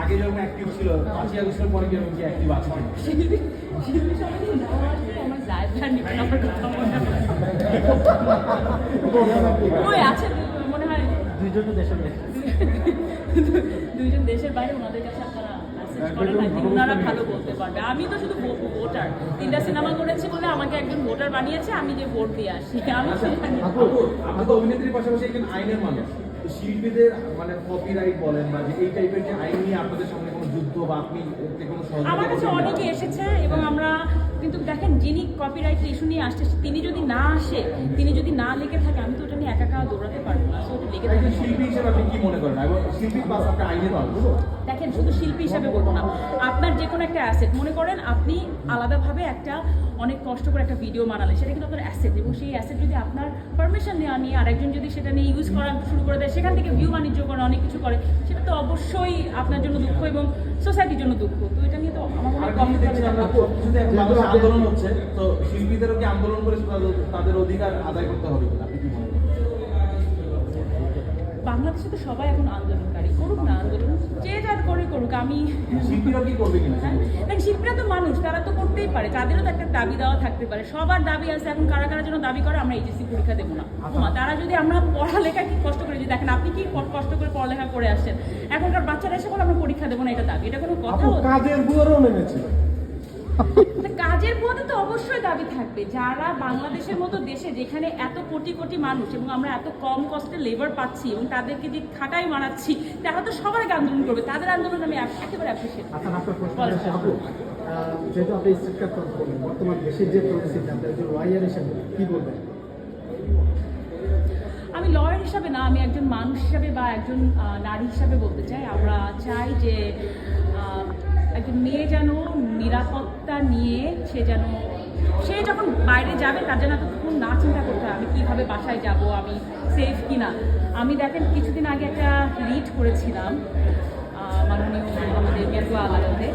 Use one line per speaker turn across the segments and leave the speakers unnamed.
আগে যখন অ্যাক্টিভ ছিল পাঁচই আগস্টের পরে কি অ্যাক্টিভ আছে
হয়। হয়
দেশের
দুইজন দেশের বাইরে ওনাদের কাছে আপনারা think ওনারা ভালো বলতে পারবে। আমি তো শুধু ভোটার তিনটা সিনেমা করেছি বলে আমাকে একজন ভোটার বানিয়েছে আমি যে ভোট দিয়ে আসি। আমি
আচ্ছা, অভিনেত্রীর পাশাপাশি একজন আইনের মানুষ শিল্পীদের মানে কপিরাইট বলেন বা যে এই টাইপের যে আইন নিয়ে আপনাদের সামনে কোনো যুদ্ধ বা আপনি কোনো
আমার কাছে অনেকে এসেছে এবং আমরা কিন্তু দেখেন যিনি কপিরাইট ইস্যু নিয়ে আসছে তিনি যদি না আসে তিনি যদি না লেগে থাকে আমি তো ওটা নিয়ে একা একা দৌড়াতে পারব না। So, ওটা লেগে থাকে
শিল্পী হিসেবে আপনি কি মনে করেন? শিল্পী প্লাস আপনি আইনে পারব
দেখেন শুধু শিল্পী হিসাবে বলব না। আপনার যে কোনো একটা অ্যাসেট মনে করেন আপনি আলাদাভাবে একটা অনেক কষ্ট করে একটা ভিডিও বানালেন সেটা কিন্তু আপনার অ্যাসেট এবং সেই অ্যাসেট যদি আপনার পারমিশন নেওয়া নিয়ে আরেকজন যদি সেটা নিয়ে ইউজ করা শুরু করে দেয় সেখান থেকে ভিউ বাণিজ্য করে অনেক কিছু করে সেটা তো অবশ্যই আপনার জন্য দুঃখ এবং সোসাইটির জন্য দুঃখ। তো এটা নিয়ে তো আমার মনে হয় কম
আন্দোলন হচ্ছে তো শিল্পীদেরও কি আন্দোলন করে তাদের অধিকার আদায় করতে হবে
বাংলাদেশে তো সবাই এখন আন্দোলনকারী করুক না আন্দোলন যে যার করে করুক আমি
শিল্পীরা
হ্যাঁ? শিল্পীরা তো মানুষ তারা তো করতেই পারে তাদেরও তো একটা দাবি দেওয়া থাকতে পারে। সবার দাবি আছে এখন কারা কারা যেন দাবি করে আমরা এইচএসসি পরীক্ষা দেবো না। তারা যদি আমরা পড়ালেখা কি কষ্ট করে যদি দেখেন আপনি কি কষ্ট করে পড়ালেখা করে আসছেন এখনকার বাচ্চারা এসে বলে আমরা পরীক্ষা দেবো না এটা দাবি এটা কোনো কথা?
কাজের বুয়ারও
তা কাজের পথে তো অবশ্যই দাবি থাকবে। যারা বাংলাদেশের মতো দেশে যেখানে এত কোটি কোটি মানুষ এবং আমরা এত কম কষ্টে লেবার পাচ্ছি এবং তাদেরকে যে খাটাই মানাচ্ছি তারা তো সবার আন্দোলন করবে। তাদের আন্দোলন আমি এক- একেবারে অ্যাপ্রিসিয়েট
আচ্ছা আপনার যেহেতু আপনি স্টেট ক্যাপ্টেন করবেন বর্তমান দেশের যে পরিস্থিতি আপনি একজন ওয়াইয়ার হিসেবে কি বলবেন?
আমি লয়ার হিসাবে না আমি একজন মানুষ হিসাবে বা একজন নারী হিসাবে বলতে চাই। আমরা চাই যে একজন মেয়ে যেন নিরাপত্তা নিয়ে সে যেন, সে যখন বাইরে যাবে, তার যেন এতক্ষণ না চিন্তা করতে হয়, আমি কীভাবে বাসায় যাব, আমি সেফ কিনা। আমি দেখেন, কিছুদিন আগে একটা রিট করেছিলাম মাননীয় আমাদের মেট্রো আদালতে।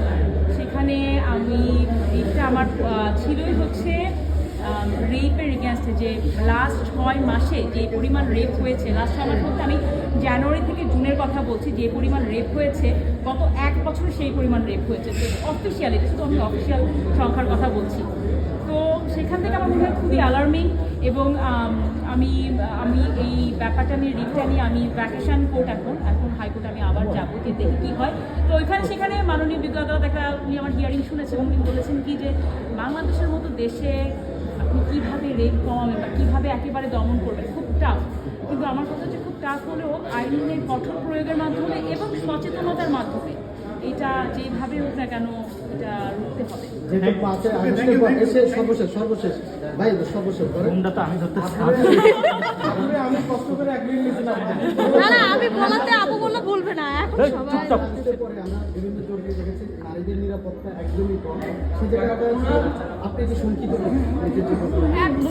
সেখানে আমি রিটটা আমার ছিলই হচ্ছে রেপের এগেনস্টে যে লাস্ট ছয় মাসে যে পরিমাণ রেপ হয়েছে লাস্ট ছয় মাস বলতে আমি জানুয়ারি থেকে জুনের কথা বলছি, যে পরিমাণ রেপ হয়েছে, গত এক বছরে সেই পরিমাণ রেপ হয়েছে। অফিসিয়াল শুধু আমি অফিসিয়াল সংখ্যার কথা বলছি। তো সেখান থেকে আমার মনে হয় খুবই অ্যালার্মিং এবং আমি আমি এই ব্যাপারটা নিয়ে রিপটা নিয়ে আমি ভ্যাকেশন কোর্ট এখন এখন হাইকোর্টে আমি আবার যাব যে দেখি কী হয়। তো ওইখানে, সেখানে মাননীয় বিজ্ঞ একটা উনি আমার হিয়ারিং শুনেছেন উনি বলেছেন কি যে বাংলাদেশের মতো দেশে আপনি কীভাবে রেপ কমাবেন বা কীভাবে একেবারে দমন করবেন? খুব টাফ কিন্তু আমার কথা হচ্ছে খুব টাফ হলেও আইনের কঠোর প্রয়োগের মাধ্যমে এবং সচেতনতার মাধ্যমে এটা যেভাবে হোক না কেন এটা রুখতে হবে।
সর্বশেষ সর্বশেষ ভাই সর্বশেষ
তো আমি ধরতে
আমি কষ্ট করে এক
না না আমি বলাতে আপু বললে বলবে না। এখন সবাই
বিভিন্ন জরিপে দেখেছি নারীদের নিরাপত্তা একদমই কম। সেই জায়গাটা আপনি কি শঙ্কিত